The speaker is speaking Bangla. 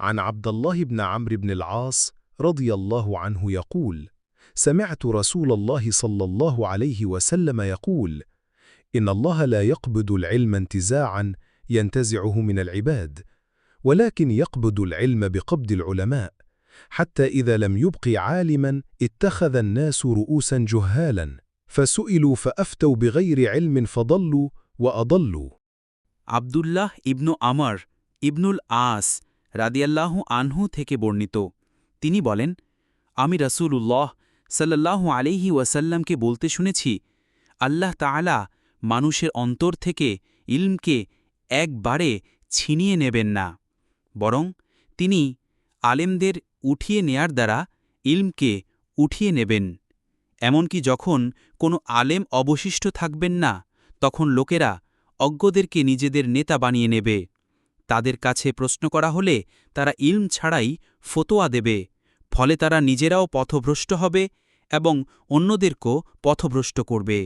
عن عبد الله بن عمرو بن العاص رضي الله عنه يقول سمعت رسول الله صلى الله عليه وسلم يقول إن الله لا يقبض العلم انتزاعا ينتزعه من العباد ولكن يقبض العلم بقبض العلماء حتى إذا لم يبق عالما اتخذ الناس رؤوسا جهالا فسئلوا فأفتوا بغير علم فضلوا وأضلوا. عبد الله ابن عمر ابن العاص রাদিয়াল্লাহু আনহু থেকে বর্ণিত। তিনি বলেন, আমি রসুল্লাহ সাল্লাল্লাহু আলাইহি ওয়াসাল্লামকে বলতে শুনেছি, আল্লাহ তাআলা মানুষের অন্তর থেকে ইলমকে একবারে ছিনিয়ে নেবেন না। বরং তিনি আলেমদের উঠিয়ে নেয়ার দ্বারা ইলমকে উঠিয়ে নেবেন। এমনকি যখন কোনো আলেম অবশিষ্ট থাকবেন না, তখন লোকেরা অজ্ঞদেরকে নিজেদের নেতা বানিয়ে নেবে। তাদের কাছে প্রশ্ন করা হলে তারা ইলম ছাড়াই ফতোয়া দেবে, ফলে তারা নিজেরাও পথভ্রষ্ট হবে এবং অন্যদেরকেও পথভ্রষ্ট করবে।